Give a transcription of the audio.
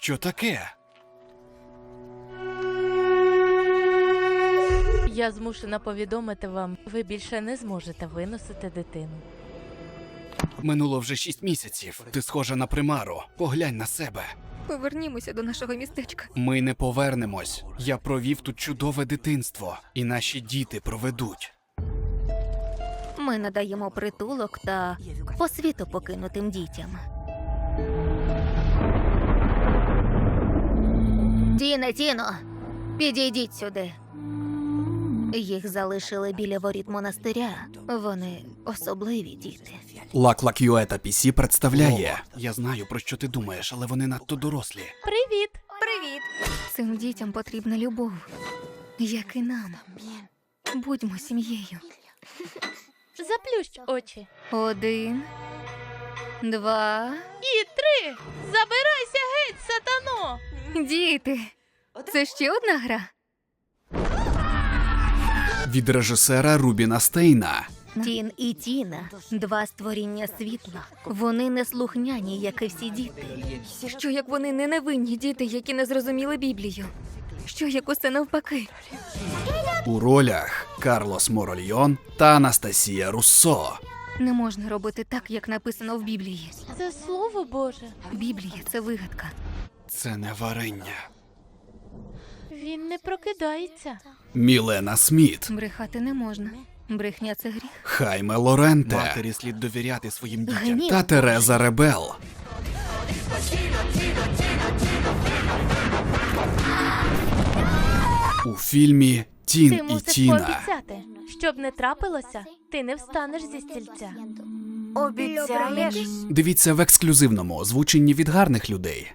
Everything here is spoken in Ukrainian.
Що таке? Я змушена повідомити вам, ви більше не зможете виносити дитину. Минуло вже шість місяців. Ти схожа на примару. Поглянь на себе. Повернімося до нашого містечка. Ми не повернемось. Я провів тут чудове дитинство, і наші діти проведуть. Ми надаємо притулок та посвіту покинутим дітям. Тіно, Тіно, підійдіть сюди. Їх залишили біля воріт монастиря. Вони особливі діти. Лак Юета Пісі представляє. Я знаю, про що ти думаєш, але вони надто дорослі. Привіт! Привіт! Цим дітям потрібна любов, як і нам. Будьмо сім'єю. Заплющ очі. Один, два. І три! Сатано! Діти. Це ще одна гра. Від режисера Рубіна Стейна. Тін і Тіна два створіння світла. Вони неслухняні, як і всі діти. Що як вони не невинні діти, які не зрозуміли Біблію? Що як усе навпаки? У ролях Карлос Морольйон та Анастасія Руссо. Не можна робити так, як написано в Біблії. Це слово Боже. Біблія це вигадка. Це не варення. Він не прокидається. Мілена Сміт. Брехати не можна. Брехня це гріх. Хайме Лоренте. Матері слід довіряти своїм дітям. Гнів. Та Тереза Ребел. У фільмі Тін Ти і мусиш Тіна. пообіцяти, щоб не трапилося, ти не встанеш зі стільця. Обіцяєш? Дивіться в ексклюзивному озвученні від гарних людей.